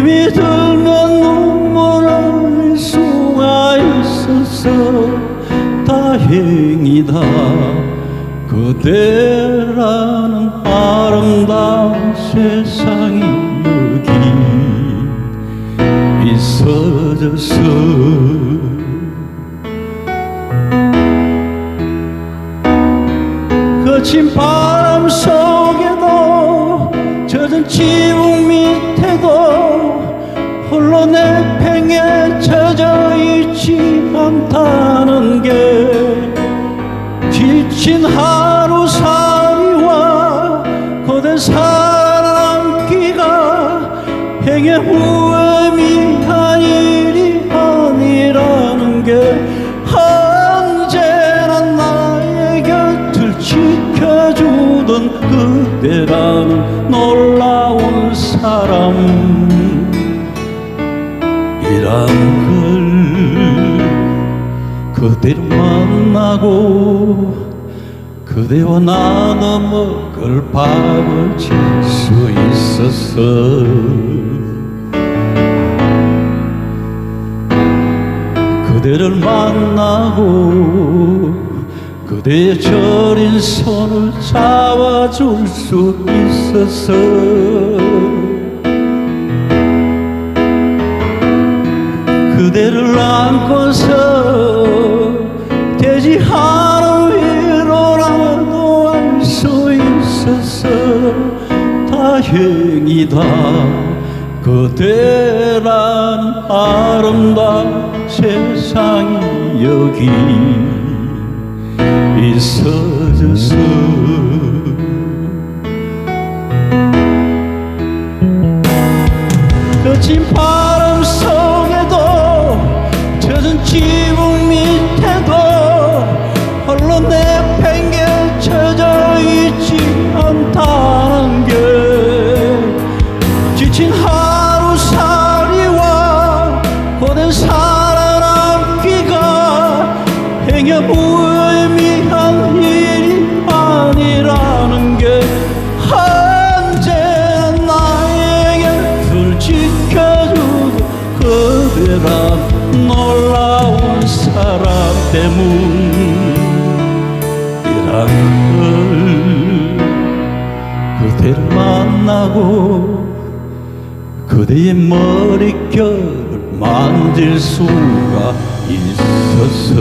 힘이 들면 눈물을 흘릴 수가 있어서 다행이다. 그대라는 아름다운 세상이 여기 있어져서 거친 바람 속에도 젖은 지붕 밑에도 않다는 게 지친 하루살이와 고된 살아남기가 행여 무의미한 일이 아니라는 게 언제나 나의 곁을 지켜주던 그대라는 놀라운 사람 이란 만나고 그대와 나눠 먹을 밥을 줄수 있었어. 그대를 만나고 그대의 저린 손을 잡아줄 수 있었어. 그대를 안고서 되지 않은 위로라도 알 수 있었어 다행이다. 그대란 아름다운 세상이 여기 있어져서 거친 바 행여 무의미한 일이 아니라는 게 언제나 나의 곁을 지켜주는 그대란 놀라운 사랑 때문이란 걸 그대를 만나고 그대의 머릿결을 만질 수가 있었어